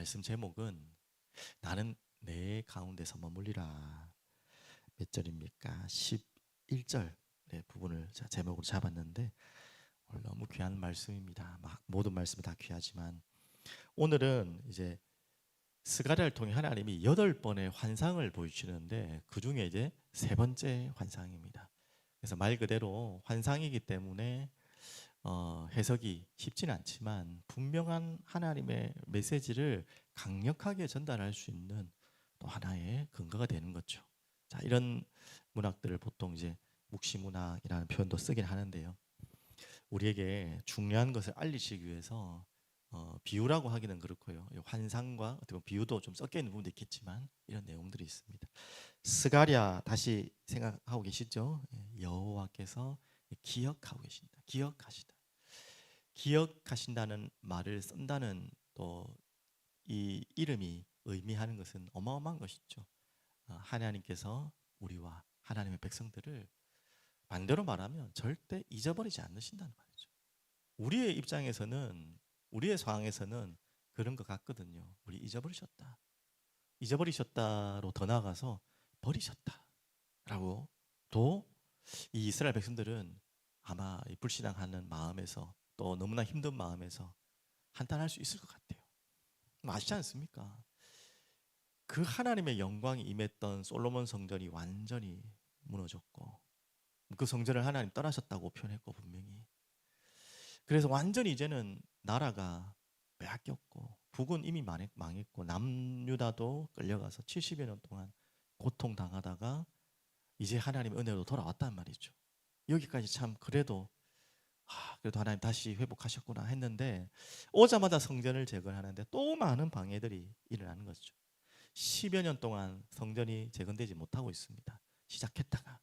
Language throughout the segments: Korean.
말씀 제목은 나는 내 가운데서 머물리라. 몇 절입니까? 11절 의 부분을 제가 제목으로 잡았는데 너무 귀한 말씀입니다. 막 모든 말씀이 다 귀하지만 오늘은 이제 스가랴를 통해 하나님이 여덟 번의 환상을 보여주시는데 그 중에 이제 세 번째 환상입니다. 그래서 말 그대로 환상이기 때문에 어, 해석이 쉽지는 않지만 분명한 하나님의 메시지를 강력하게 전달할 수 있는 또 하나의 근거가 되는 거죠. 자, 이런 문학들을 보통 이제 묵시 문학이라는 표현도 쓰긴 하는데요. 우리에게 중요한 것을 알리시기 위해서 어, 비유라고 하기는 그렇고요. 이 환상과 어떻게 보면 비유도 좀 섞여 있는 부분도 있겠지만 이런 내용들이 있습니다. 스가랴 다시 생각하고 계시죠? 예, 여호와께서 기억하고 계신다. 기억하시다. 기억하신다는 말을 쓴다는 또 이 이름이 의미하는 것은 어마어마한 것이죠. 어, 하나님께서 우리와 하나님의 백성들을 반대로 말하면 절대 잊어버리지 않으신다는 말이죠. 우리의 입장에서는 우리의 상황에서는 그런 것 같거든요. 우리 잊어버리셨다. 잊어버리셨다로 더 나아가서 버리셨다라고 또 이 이스라엘 백성들은 아마 이 불신앙하는 마음에서 또 너무나 힘든 마음에서 한탄할 수 있을 것 같아요. 아시지 않습니까? 그 하나님의 영광이 임했던 솔로몬 성전이 완전히 무너졌고 그 성전을 하나님 떠나셨다고 표현했고 분명히 그래서 완전히 이제는 나라가 빼앗겼고 북은 이미 망했- 망했고 남유다도 끌려가서 70여 년 동안 고통 당하다가 이제 하나님의 은혜로 돌아왔단 말이죠. 여기까지 참 그래도 아, 그래도 하나님 다시 회복하셨구나 했는데 오자마자 성전을 재건하는데 또 많은 방해들이 일어나는 거죠. 10여 년 동안 성전이 재건되지 못하고 있습니다. 시작했다가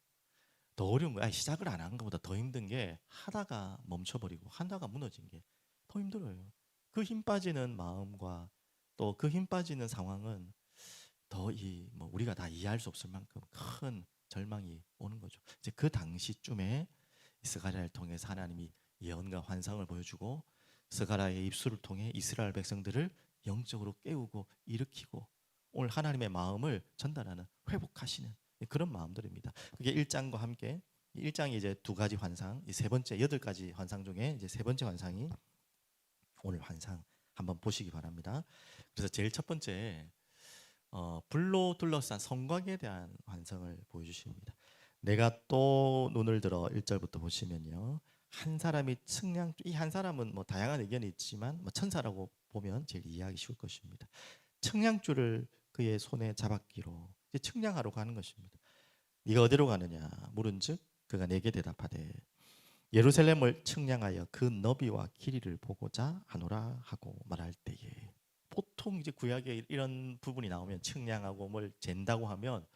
더 어려운. 아니, 시작을 안 한 것보다 더 힘든 게 하다가 멈춰버리고 하다가 무너진 게 더 힘들어요. 그 힘 빠지는 마음과 또 그 힘 빠지는 상황은 더 이 뭐 우리가 다 이해할 수 없을 만큼 큰 절망이 오는 거죠. 이제 그 당시쯤에 스가랴를 통해서 하나님이 예언과 환상을 보여주고 스가랴의 입술을 통해 이스라엘 백성들을 영적으로 깨우고 일으키고 오늘 하나님의 마음을 전달하는 회복하시는 그런 마음들입니다. 그게 1장과 함께 1장이 이제 두 가지 환상, 이세 번째 여덟 가지 환상 중에 이제 세 번째 환상이 오늘 환상 한번 보시기 바랍니다. 그래서 제일 첫 번째 어, 불로 둘러싼 성곽에 대한 환상을 보여주십니다. 내가 또 눈을 들어 1절부터 보시면요. 한 사람이 측량 이 한 사람은 뭐 다양한 의견이 있지만 뭐 천사라고 보면 제일 이해하기 쉬울 것입니다. 측량줄을 그의 손에 잡았기로 이제 측량하러 가는 것입니다. 네가 어디로 가느냐 물은즉 그가 내게 대답하되 예루살렘을 측량하여 그 너비와 길이를 보고자 하노라 하고 말할 때에 보통 이제 구약에 이런 부분이 나오면 측량하고 뭘 잰다고 하면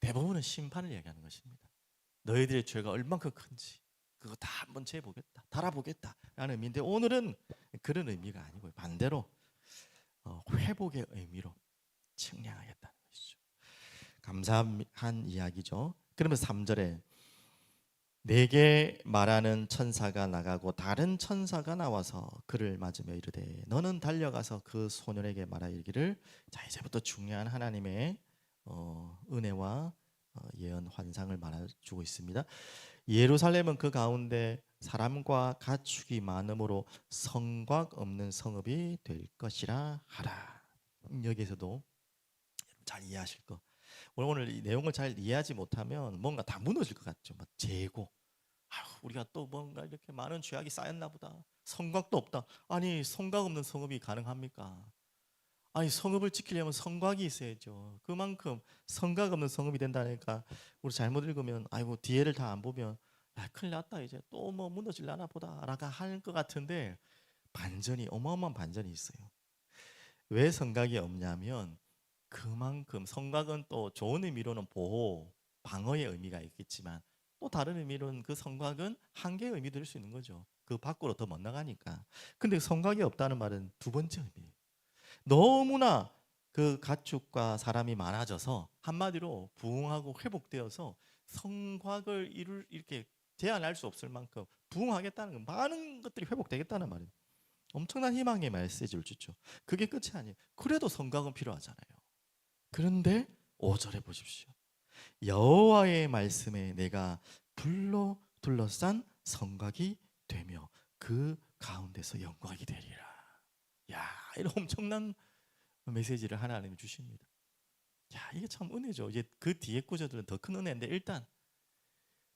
대부분은 심판을 얘기하는 것입니다. 너희들의 죄가 얼만큼 큰지 그거 다 한번 재보겠다, 달아보겠다라는 의미인데 오늘은 그런 의미가 아니고 반대로 어, 회복의 의미로 측량하겠다는 것이죠. 감사한 이야기죠. 그러면서 3절에 내게 말하는 천사가 나가고 다른 천사가 나와서 그를 맞으며 이르되 너는 달려가서 그 소년에게 말하 이르기를 자 이제부터 중요한 하나님의 어, 은혜와 어, 예언 환상을 말해주고 있습니다. 예루살렘은 그 가운데 사람과 가축이 많으므로 성곽 없는 성읍이 될 것이라 하라. 음, 여기에서도 잘 이해하실 거. 오늘 이 내용을 잘 이해하지 못하면 뭔가 다 무너질 것 같죠. 막 재고. 아휴, 우리가 또 뭔가 이렇게 많은 죄악이 쌓였나 보다. 성곽도 없다. 아니 성곽 없는 성읍이 가능합니까? 아니 성읍을 지키려면 성곽이 있어야죠. 그만큼 성곽 없는 성읍이 된다니까 우리 잘못 읽으면 아이고 뒤에를 다 안 보면 야, 큰일 났다 이제 또 뭐 무너질라나 보다라고 할 것 같은데 반전이 어마어마한 반전이 있어요. 왜 성곽이 없냐면 그만큼 성곽은 또 좋은 의미로는 보호, 방어의 의미가 있겠지만 또 다른 의미로는 그 성곽은 한계의 의미 들을 수 있는 거죠. 그 밖으로 더 못 나가니까. 근데 성곽이 없다는 말은 두 번째 의미예요. 너무나 그 가축과 사람이 많아져서 한마디로 부흥하고 회복되어서 성곽을 이룰 이렇게 제한할 수 없을 만큼 부흥하겠다는 건 많은 것들이 회복되겠다는 말이에요. 엄청난 희망의 메시지를 주죠. 그게 끝이 아니에요. 그래도 성곽은 필요하잖아요. 그런데 5절에 보십시오. 여호와의 말씀에 내가 불로 둘러싼 성곽이 되며 그 가운데서 영광이 되리라. 야, 이런 엄청난 메시지를 하나님이 주십니다. 야, 이게 참 은혜죠. 이제 그 뒤에 구절들은 더 큰 은혜인데 일단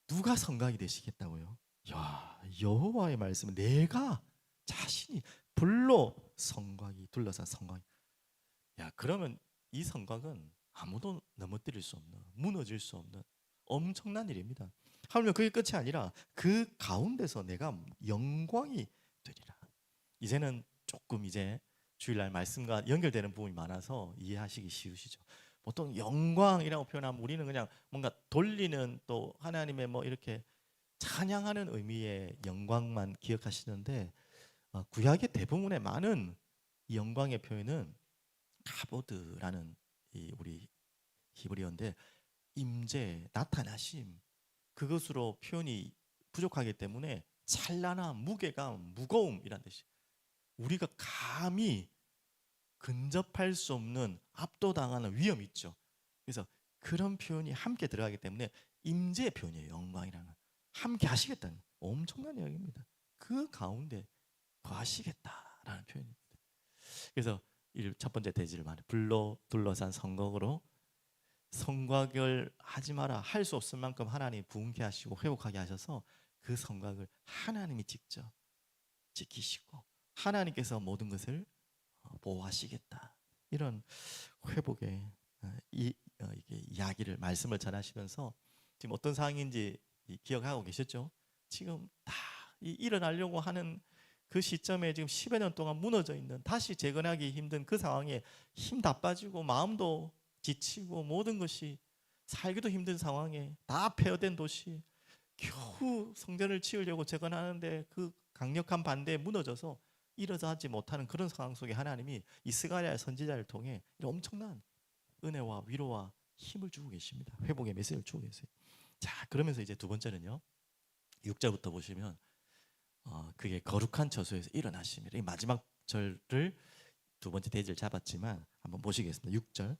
누가 성곽이 되시겠다고요? 야, 여호와의 말씀은 내가 자신이 불로 성곽이 둘러싼 성곽. 야, 그러면 이 성곽은 아무도 넘어뜨릴 수 없는, 무너질 수 없는 엄청난 일입니다. 하물며 그게 끝이 아니라 그 가운데서 내가 영광이 되리라. 이제는 조금 이제 주일날 말씀과 연결되는 부분이 많아서 이해하시기 쉬우시죠. 보통 영광이라고 표현하면 우리는 그냥 뭔가 돌리는 또 하나님의 뭐 이렇게 찬양하는 의미의 영광만 기억하시는데 어, 구약의 대부분의 많은 이 영광의 표현은 카보드라는 이 우리 히브리어인데 임재, 나타나심 그것으로 표현이 부족하기 때문에 찬란한 무게감, 무거움이란 뜻이. 우리가 감히 근접할 수 없는 압도당하는 위험이 있죠. 그래서 그런 표현이 함께 들어가기 때문에 임재 표현이에요. 영광이라는 건. 함께 하시겠다는 엄청난 이야기입니다. 그 가운데 거하시겠다라는 표현입니다. 그래서 이 첫 번째 대지를 말해. 불로 둘러싼 성곽으로 성곽을 하지 마라. 할 수 없을 만큼 하나님이 부흥케 하시고 회복하게 하셔서 그 성곽을 하나님이 직접 지키시고 하나님께서 모든 것을 어, 보호하시겠다. 이런 회복의 어, 이 어, 이게 이야기를 말씀을 전하시면서 지금 어떤 상황인지 이 기억하고 계셨죠? 지금 다이 일어나려고 하는 그 시점에 지금 10여 년 동안 무너져 있는 다시 재건하기 힘든 그 상황에 힘 다 빠지고 마음도 지치고 모든 것이 살기도 힘든 상황에 다 폐허된 도시 겨우 성전을 치우려고 재건하는데 그 강력한 반대에 무너져서 일어나지 못하는 그런 상황 속에 하나님이 이스가랴 선지자를 통해 엄청난 은혜와 위로와 힘을 주고 계십니다. 회복의 메시지를 주고 계세요. 자, 그러면서 이제 두 번째는요. 6절부터 보시면 어, 그게 거룩한 처소에서 일어나십니다. 이 마지막 절을 두 번째 대지를 잡았지만 한번 보시겠습니다. 6절.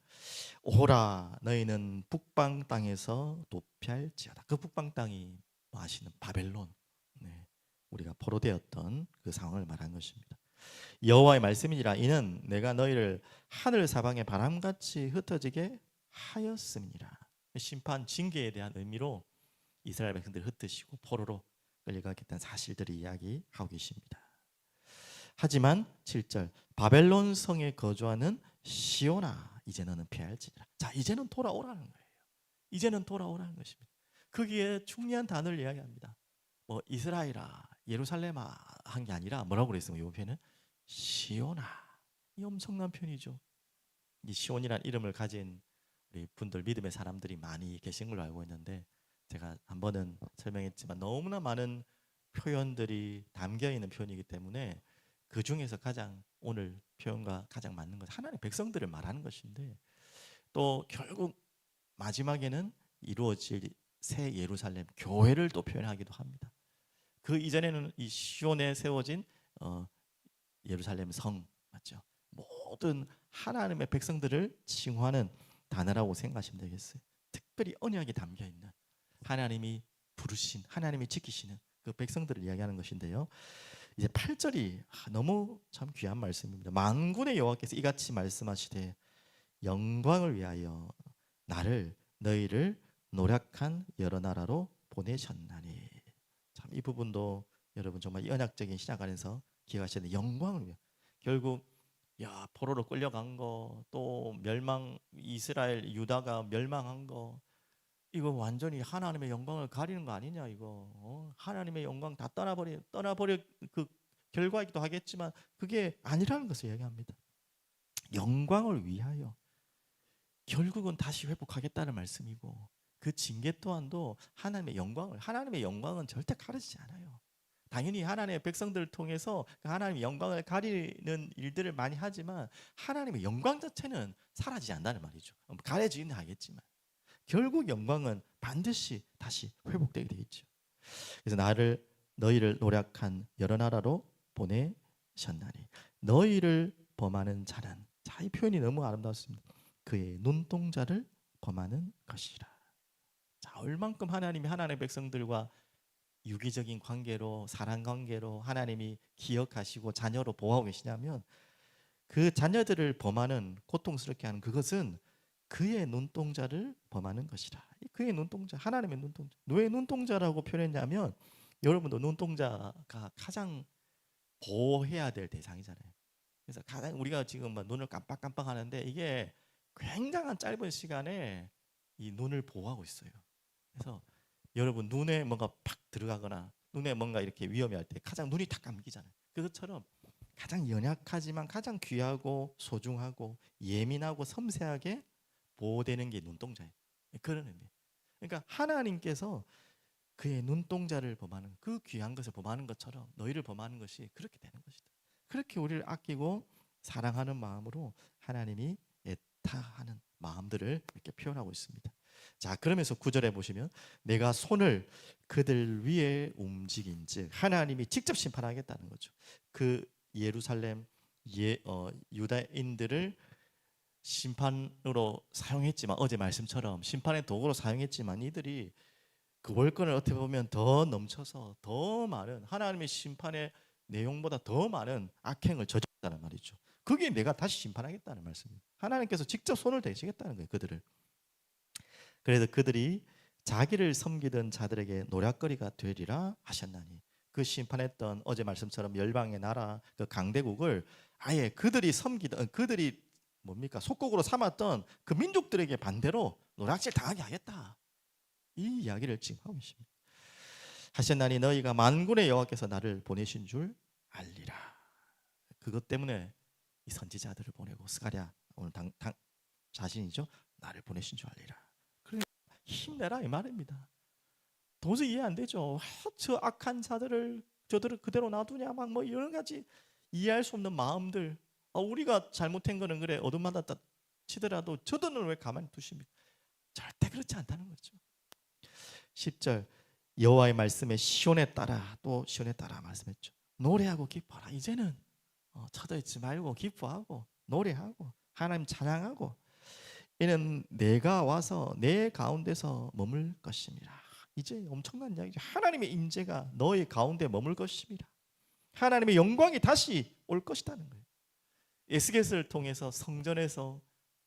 오라 너희는 북방 땅에서 도피할지어다. 그 북방 땅이 뭐 아시는 바벨론. 네. 우리가 포로되었던 그 상황을 말한 것입니다. 여호와의 말씀이니라 이는 내가 너희를 하늘 사방의 바람같이 흩어지게 하였음이니라. 심판 징계에 대한 의미로 이스라엘 백성들을 흩으시고 포로로 끌려가겠다는 사실들을 이야기하고 계십니다. 하지만 7절 바벨론 성에 거주하는 시오나 이제 너는 피할지니라. 자, 이제는 돌아오라는 거예요. 이제는 돌아오라는 것입니다. 거기에 중요한 단어를 이야기합니다. 뭐 이스라엘아, 예루살렘아 한 게 아니라 뭐라고 그랬어요? 이 표현은 시오나. 이 엄청난 편이죠. 이 시온이라는 이름을 가진 우리 분들 믿음의 사람들이 많이 계신 걸로 알고 있는데 번은 설명했지만 너무나 많은 표현들이 담겨 있는 표현이기 때문에 그 중에서 가장 오늘 표현과 가장 맞는 것은 하나님의 백성들을 말하는 것인데 또 결국 마지막에는 이루어질 새 예루살렘 교회를 또 표현하기도 합니다. 그 이전에는 이 시온에 세워진 어, 예루살렘 성 맞죠? 모든 하나님의 백성들을 칭호하는 단어라고 생각하시면 되겠어요. 특별히 언약이 담겨 있는 하나님이 부르신 하나님이 지키시는 그 백성들을 이야기하는 것인데요. 이제 8절이 너무 참 귀한 말씀입니다. 만군의 여호와께서 이같이 말씀하시되 영광을 위하여 나를 너희를 노력한 여러 나라로 보내셨나니 참 이 부분도 여러분 정말 이 언약적인 신약 안에서 기억하셔야. 영광을 위해 결국 야 포로로 끌려간 거 또 멸망 이스라엘 유다가 멸망한 거 이거 완전히 하나님의 영광을 가리는 거 아니냐 이거 어? 하나님의 영광 다 떠나버려 떠나버려 그 결과이기도 하겠지만 그게 아니라는 것을 이야기합니다. 영광을 위하여 결국은 다시 회복하겠다는 말씀이고 그 징계 또한도 하나님의 영광을 하나님의 영광은 절대 가르치지 않아요. 당연히 하나님의 백성들을 통해서 그 하나님의 영광을 가리는 일들을 많이 하지만 하나님의 영광 자체는 사라지지 않는다는 말이죠. 가려지는 하겠지만 결국 영광은 반드시 다시 회복되게 되겠죠. 그래서 나를 너희를 노력한 여러 나라로 보내 하셨나니 너희를 범하는 자는 자이 표현이 너무 아름다웠습니다. 그의 눈동자를 범하는 것이라. 자 얼만큼 하나님이 하나님의 백성들과 유기적인 관계로 사랑 관계로 하나님이 기억하시고 자녀로 보호하고 계시냐면 그 자녀들을 범하는 고통스럽게 하는 그것은 그의 눈동자를 범하는 것이라. 이 그의 눈동자, 하나님의 눈동자. 왜 눈동자라고 표현했냐면 여러분도 눈동자가 가장 보호해야 될 대상이잖아요. 그래서 가장 우리가 지금 막 눈을 깜빡깜빡 하는데 이게 굉장한 짧은 시간에 이 눈을 보호하고 있어요. 그래서 여러분 눈에 뭔가 팍 들어가거나 눈에 뭔가 이렇게 위험할 때 가장 눈이 탁 감기잖아요. 그것처럼 가장 연약하지만 가장 귀하고 소중하고 예민하고 섬세하게 보호되는 게 눈동자예요. 그런 의미. 그러니까 하나님께서 그의 눈동자를 범하는 그 귀한 것을 범하는 것처럼 너희를 범하는 것이 그렇게 되는 것이다. 그렇게 우리를 아끼고 사랑하는 마음으로 하나님이 애타하는 마음들을 이렇게 표현하고 있습니다. 자, 그러면서 구절에 보시면 내가 손을 그들 위에 움직인즉 하나님이 직접 심판하겠다는 거죠. 그 예루살렘 예, 어, 유다인들을 심판으로 사용했지만 어제 말씀처럼 심판의 도구로 사용했지만 이들이 그 월권을 어떻게 보면 더 넘쳐서 더 많은 하나님의 심판의 내용보다 더 많은 악행을 저질렀다는 말이죠. 그게 내가 다시 심판하겠다는 말씀입니다. 하나님께서 직접 손을 대시겠다는 거예요. 그들을. 그래서 그들이 자기를 섬기던 자들에게 노략거리가 되리라 하셨나니 그 심판했던 어제 말씀처럼 열방의 나라 그 강대국을 아예 그들이 섬기던 그들이 뭡니까 속국으로 삼았던 그 민족들에게 반대로 노략질 당하게 하겠다 이 이야기를 지금 하고 계십니다. 하셨나니 너희가 만군의 여호와께서 나를 보내신 줄 알리라. 그것 때문에 이 선지자들을 보내고 스가랴 오늘 당, 당 자신이죠 나를 보내신 줄 알리라. 그래 힘내라 이 말입니다. 도저히 이해 안 되죠. 아, 저 악한 자들을 저들을 그대로 놔두냐 막 뭐 여러 가지 이해할 수 없는 마음들. 아, 우리가 잘못한 거는 그래 어둠 받았다 치더라도 저들은 왜 가만히 두십니까? 절대 그렇지 않다는 거죠. 10절 여호와의 말씀에 시온에 따라 또 시온에 따라 말씀했죠. 노래하고 기뻐라. 이제는 어, 쳐들지 말고 기뻐하고 노래하고 하나님 찬양하고 이는 내가 와서 내 가운데서 머물 것입니다. 이제 엄청난 이야기죠. 하나님의 임재가 너의 가운데 머물 것입니다. 하나님의 영광이 다시 올 것이라는 거예요. 에스겔을 통해서 성전에서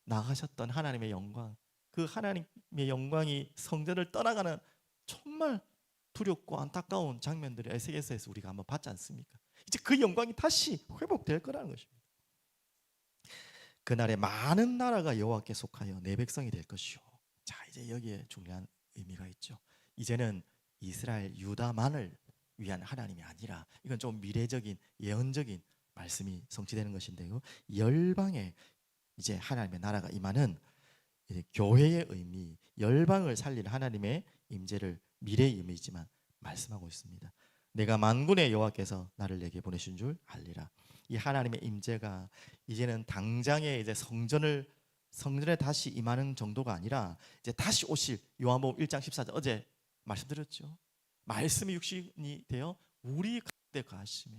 나가셨던 하나님의 영광, 그 하나님의 영광이 성전을 떠나가는 정말 두렵고 안타까운 장면들을 에스겔서에서 우리가 한번 봤지 않습니까? 이제 그 영광이 다시 회복될 거라는 것입니다. 그날에 많은 나라가 여호와께 속하여 내 백성이 될 것이요. 자, 이제 여기에 중요한 의미가 있죠. 이제는 이스라엘 유다만을 위한 하나님이 아니라 이건 좀 미래적인 예언적인 말씀이 성취되는 것인데요. 열방에 이제 하나님의 나라가 임하는 교회의 의미, 열방을 살리는 하나님의 임재를 미래의 의미지만 말씀하고 있습니다. 내가 만군의 여호와께서 나를 내게 보내신 줄 알리라. 이 하나님의 임재가 이제는 당장에 이제 성전을 성전에 다시 임하는 정도가 아니라 이제 다시 오실 요한복음 1장 14절 어제 말씀드렸죠. 말씀이 육신이 되어 우리 가운데 가심에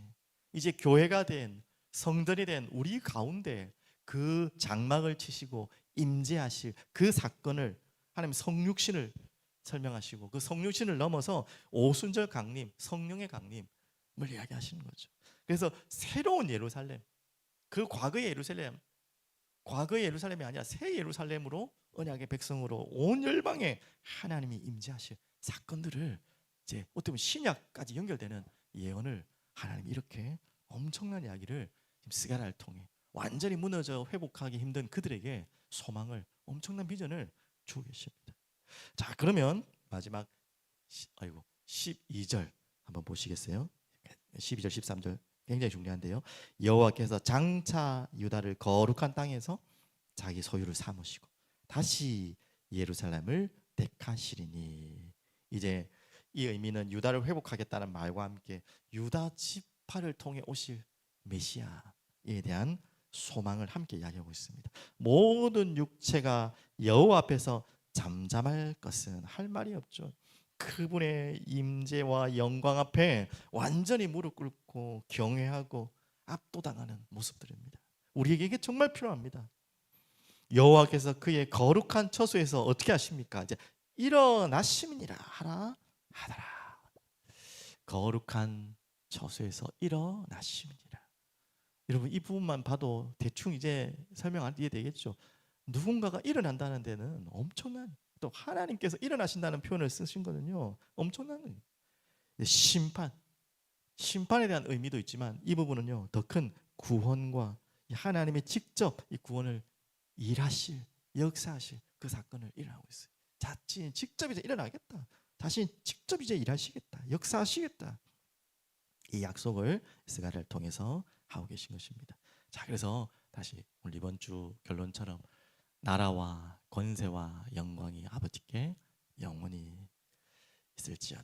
이제 교회가 된 성전이 된 우리 가운데 그 장막을 치시고 임재하실 그 사건을 하나님 성육신을 설명하시고 그 성육신을 넘어서 오순절 강림, 성령의 강림을 이야기하시는 거죠. 그래서 새로운 예루살렘, 그 과거의 예루살렘, 과거의 예루살렘이 아니라 새 예루살렘으로 언약의 백성으로 온 열방에 하나님이 임재하실 사건들을 이제 어떻게 보면 신약까지 연결되는 예언을 하나님이 이렇게 엄청난 이야기를 지금 스가랴를 통해 완전히 무너져 회복하기 힘든 그들에게 소망을 엄청난 비전을 주고 계십니다. 자, 그러면 마지막 시, 아이고 12절 한번 보시겠어요? 12절 13절 굉장히 중요한데요. 여호와께서 장차 유다를 거룩한 땅에서 자기 소유를 삼으시고 다시 예루살렘을 택하시리니 이제 이 의미는 유다를 회복하겠다는 말과 함께 유다 지파를 통해 오실 메시아에 대한 소망을 함께 이야기하고 있습니다. 모든 육체가 여호와 앞에서 잠잠할 것은 할 말이 없죠. 그분의 임재와 영광 앞에 완전히 무릎 꿇고 경외하고 압도당하는 모습들입니다. 우리에게 이게 정말 필요합니다. 여호와께서 그의 거룩한 처소에서 어떻게 하십니까? 이제 일어나심이니라 하라 하더라. 거룩한 처소에서 일어나심이니라. 여러분 이 부분만 봐도 대충 이제 설명 안 이해되겠죠. 누군가가 일어난다는 데는 엄청난 또 하나님께서 일어나신다는 표현을 쓰신 거는요. 엄청난 거예요. 심판 심판에 대한 의미도 있지만 이 부분은요. 더 큰 구원과 이 하나님의 직접 이 구원을 일하실 역사하실 그 사건을 일어나고 있어요. 자신 직접 이제 일어나겠다. 자신 직접 이제 일하시겠다. 역사하시겠다. 이 약속을 스가를 통해서 하고 계신 것입니다. 자, 그래서 다시 오늘 이번 주 결론처럼 나라와 권세와 영광이 아버지께 영원히 있을지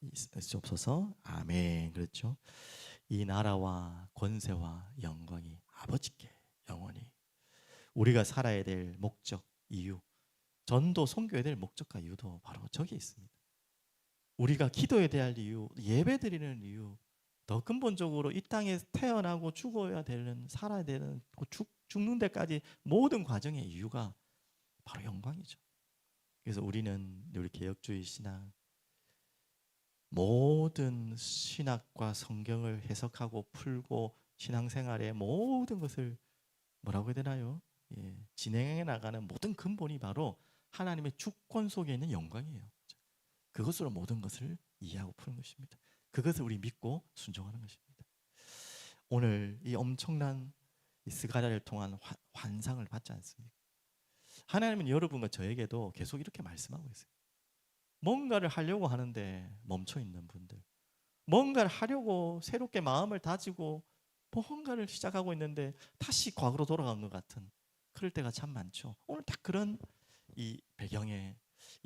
있을지없어서 아멘. 그렇죠? 이 나라와 권세와 영광이 아버지께 영원히 우리가 살아야 될 목적 이유 전도 선교해야 될 목적과 이유도 바로 저기에 있습니다. 우리가 기도해야 될 이유, 예배 드리는 이유, 더 근본적으로 이 땅에 태어나고 죽어야 되는 살아야 되는 그 죽, 죽는 데까지 모든 과정의 이유가 바로 영광이죠. 그래서 우리는 우리 개혁주의 신앙 모든 신학과 성경을 해석하고 풀고 신앙생활의 모든 것을 뭐라고 해야 되나요? 예, 진행해 나가는 모든 근본이 바로 하나님의 주권 속에 있는 영광이에요. 그것으로 모든 것을 이해하고 푸는 것입니다. 그것을 우리 믿고 순종하는 것입니다. 오늘 이 엄청난 이 스가랴를 통한 화, 환상을 받지 않습니까? 하나님은 여러분과 저에게도 계속 이렇게 말씀하고 있어요. 뭔가를 하려고 하는데 멈춰 있는 분들, 뭔가를 하려고 새롭게 마음을 다지고 뭔가를 시작하고 있는데 다시 과거로 돌아간 것 같은 그럴 때가 참 많죠. 오늘 딱 그런 이 배경에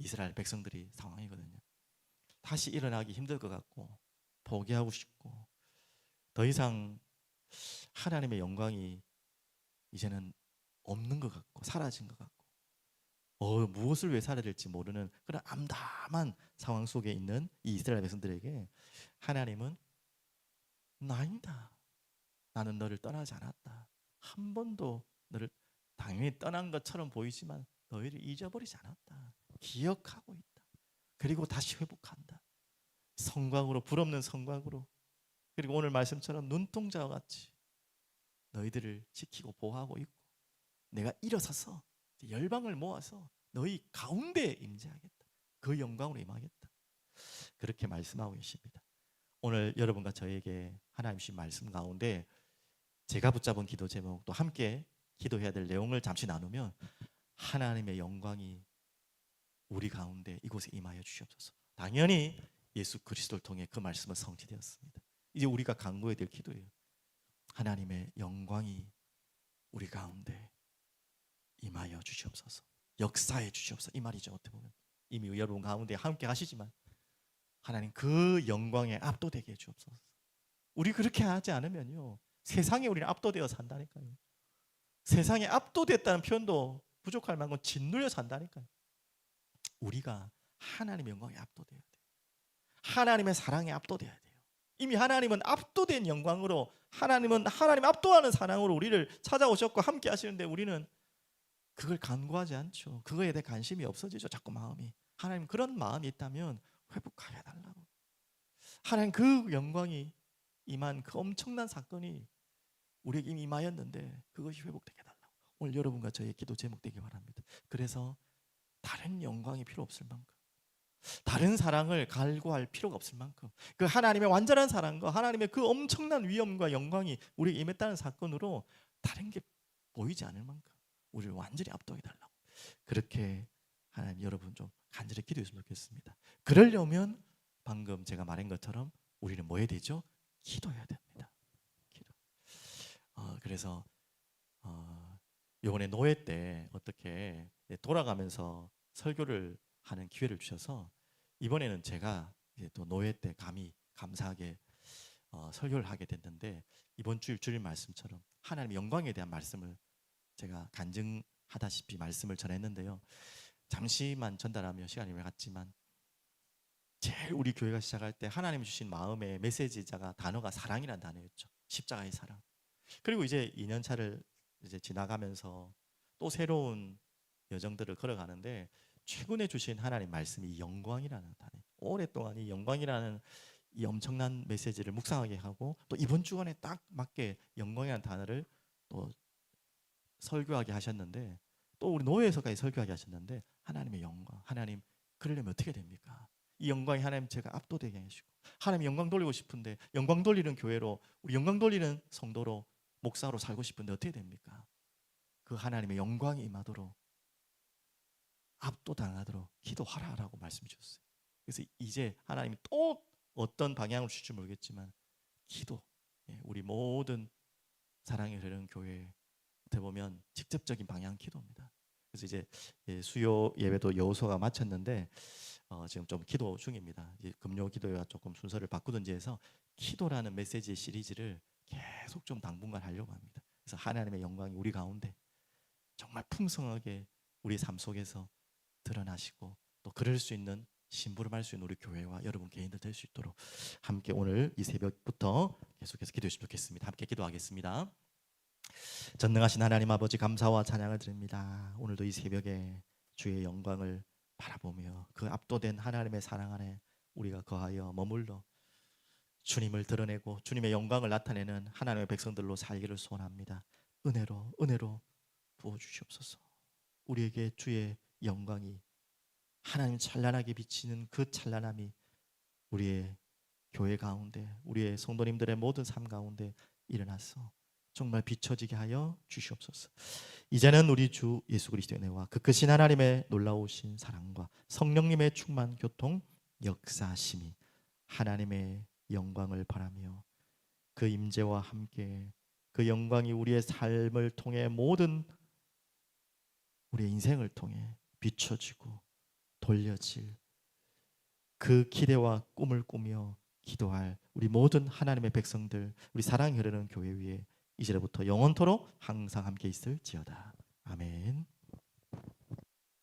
이스라엘 백성들이 상황이거든요. 다시 일어나기 힘들 것 같고 포기하고 싶고 더 이상 하나님의 영광이 이제는 없는 것 같고 사라진 것 같고 어, 무엇을 왜 살아야 될지 모르는 그런 암담한 상황 속에 있는 이 이스라엘 백성들에게 하나님은 나입니다. 나는 너를 떠나지 않았다. 한 번도 너를 당연히 떠난 것처럼 보이지만 너희를 잊어버리지 않았다. 기억하고 있다. 그리고 다시 회복한다. 성광으로 불없는 성광으로 그리고 오늘 말씀처럼 눈동자와 같이 너희들을 지키고 보호하고 있고 내가 일어서서 열방을 모아서 너희 가운데 임재하겠다. 그 영광으로 임하겠다. 그렇게 말씀하고 계십니다. 오늘 여러분과 저에게 하나님 주신 말씀 가운데 제가 붙잡은 기도 제목도 함께 기도해야 될 내용을 잠시 나누면 하나님의 영광이 우리 가운데 이곳에 임하여 주시옵소서. 당연히 예수 그리스도를 통해 그 말씀은 성취되었습니다. 이제 우리가 간구해야 될 기도예요. 하나님의 영광이 우리 가운데 임하여 주시옵소서. 역사해 주시옵소서. 이 말이죠. 어떻게 보면 이미 여러분 가운데 함께 하시지만 하나님 그 영광에 압도되게 해 주옵소서. 우리 그렇게 하지 않으면요. 세상에 우리는 압도되어 산다니까요. 세상에 압도됐다는 표현도 부족할 만큼 짓눌려 산다니까요. 우리가 하나님의 영광에 압도돼야 돼요. 하나님의 사랑에 압도돼야 돼요. 이미 하나님은 압도된 영광으로 하나님은 하나님 압도하는 사랑으로 우리를 찾아오셨고 함께 하시는데 우리는 그걸 간구하지 않죠. 그거에 대해 관심이 없어지죠. 자꾸 마음이. 하나님 그런 마음이 있다면 회복하여 달라고. 하나님 그 영광이 임한 그 엄청난 사건이 우리에게 임하였는데 그것이 회복되게 해달라고. 오늘 여러분과 저의 기도 제목 되기 바랍니다. 그래서 다른 영광이 필요 없을 만큼 다른 사랑을 갈구할 필요가 없을 만큼 그 하나님의 완전한 사랑과 하나님의 그 엄청난 위엄과 영광이 우리에게 임했다는 사건으로 다른 게 보이지 않을 만큼 우리를 완전히 압도해 달라고 그렇게 하나님 여러분 좀 간절히 기도했으면 좋겠습니다. 그러려면 방금 제가 말한 것처럼 우리는 뭐 해야 되죠? 기도해야 됩니다. 기도. 어, 그래서 어, 이번에 노예 때 어떻게 돌아가면서 설교를 하는 기회를 주셔서 이번에는 제가 또 노예 때 감히 감사하게 어, 설교를 하게 됐는데 이번 주일 주일 말씀처럼 하나님의 영광에 대한 말씀을 제가 간증하다시피 말씀을 전했는데요. 잠시만 전달하며 시간이 갔지만 제일 우리 교회가 시작할 때 하나님 주신 마음의 메시지자가 단어가 사랑이라는 단어였죠. 십자가의 사랑. 그리고 이제 2년 차를 이제 지나가면서 또 새로운 여정들을 걸어가는데 최근에 주신 하나님 말씀이 영광이라는 단어. 오랫동안 이 영광이라는 이 엄청난 메시지를 묵상하게 하고 또 이번 주간에 딱 맞게 영광이라는 단어를 또 설교하게 하셨는데 또 우리 노예에서까지 설교하게 하셨는데 하나님의 영광, 하나님 그러려면 어떻게 됩니까? 이 영광이 하나님 제가 압도되게 하시고 하나님 영광 돌리고 싶은데 영광 돌리는 교회로 우리 영광 돌리는 성도로 목사로 살고 싶은데 어떻게 됩니까? 그 하나님의 영광이 임하도록 압도당하도록 기도하라라고 말씀 주셨어요. 그래서 이제 하나님이 또 어떤 방향으로 주실지 모르겠지만 기도 예, 우리 모든 사랑이 흐르는 교회 어떻게 보면 직접적인 방향 기도입니다. 그래서 이제 예, 수요 예배도 여호수아가 마쳤는데 어, 지금 좀 기도 중입니다. 금요 기도회와 조금 순서를 바꾸든지 해서 기도라는 메시지 시리즈를 계속 좀 당분간 하려고 합니다. 그래서 하나님의 영광이 우리 가운데 정말 풍성하게 우리 삶 속에서 드러나시고 또 그럴 수 있는 심부름할 수 있는 우리 교회와 여러분 개인들 될 수 있도록 함께 오늘 이 새벽부터 계속해서 기도했으면 좋겠습니다. 함께 기도하겠습니다. 전능하신 하나님 아버지 감사와 찬양을 드립니다. 오늘도 이 새벽에 주의 영광을 바라보며 그 압도된 하나님의 사랑 안에 우리가 거하여 머물러 주님을 드러내고 주님의 영광을 나타내는 하나님의 백성들로 살기를 소원합니다. 은혜로 은혜로 부어 주시옵소서. 우리에게 주의 영광이 하나님 찬란하게 비치는 그 찬란함이 우리의 교회 가운데 우리의 성도님들의 모든 삶 가운데 일어나서 정말 비춰지게 하여 주시옵소서. 이제는 우리 주 예수 그리스도의 은혜와 그 크신 하나님의 놀라우신 사랑과 성령님의 충만 교통 역사심이 하나님의 영광을 바라며 그 임재와 함께 그 영광이 우리의 삶을 통해 모든 우리의 인생을 통해 비춰지고 돌려질 그 기대와 꿈을 꾸며 기도할 우리 모든 하나님의 백성들 우리 사랑이 흐르는 교회 위에 이제부터 영원토록 항상 함께 있을지어다. 아멘.